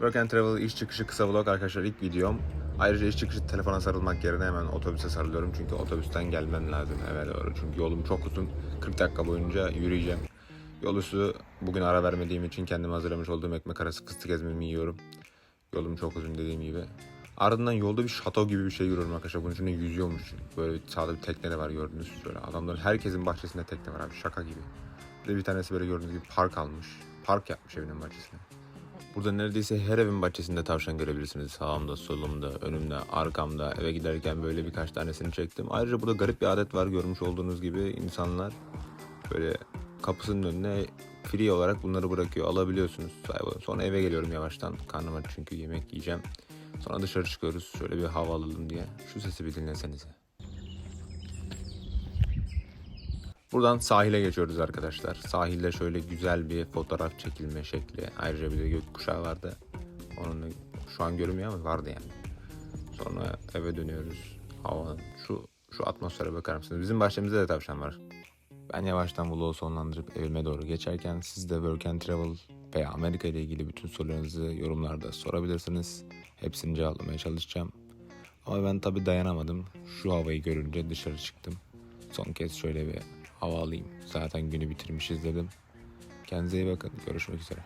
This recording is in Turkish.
Work and Travel iş çıkışı kısa vlog arkadaşlar ilk videom. Ayrıca iş çıkışı telefona sarılmak yerine hemen otobüse sarılıyorum. Çünkü otobüsten gelmem lazım eve doğru. Çünkü yolum çok uzun. 40 dakika boyunca yürüyeceğim. Yol üstü bugün ara vermediğim için kendime hazırlamış olduğum ekmek arası kıstık ezmemi yiyorum. Yolum çok uzun dediğim gibi. Ardından yolda bir şato gibi bir şey görüyorum arkadaşlar. Bunun içinde yüzüyormuş. Böyle sağda bir tekne de var gördünüz. Böyle adamların herkesin bahçesinde tekne var abi şaka gibi. Bir de bir tanesi böyle gördüğünüz gibi park almış. Park yapmış evinin bahçesine. Burada neredeyse her evin bahçesinde tavşan görebilirsiniz. Sağımda, solumda, önümde, arkamda. Eve giderken böyle birkaç tanesini çektim. Ayrıca burada garip bir adet var görmüş olduğunuz gibi insanlar böyle kapısının önüne free olarak bunları bırakıyor. Alabiliyorsunuz. Sonra eve geliyorum yavaştan. Karnım çünkü yemek yiyeceğim. Sonra dışarı çıkıyoruz. Şöyle bir hava alalım diye. Şu sesi bir dinlesenize. Buradan sahile geçiyoruz arkadaşlar. Sahilde şöyle güzel bir fotoğraf çekilme şekli. Ayrıca bir de gökkuşağı vardı. Onun da şu an görünmüyor ama vardı yani. Sonra eve dönüyoruz. Hava şu şu atmosfere bakar mısınız? Bizim bahçemizde de tavşan var. Ben yavaştan vlogu sonlandırıp evime doğru geçerken siz de Work and Travel veya Amerika ile ilgili bütün sorularınızı yorumlarda sorabilirsiniz. Hepsini cevaplamaya çalışacağım. Ama ben tabii dayanamadım. Şu havayı görünce dışarı çıktım. Son kez şöyle bir hava alayım. Zaten günü bitirmişiz dedim. Kendinize iyi bakın. Görüşmek üzere.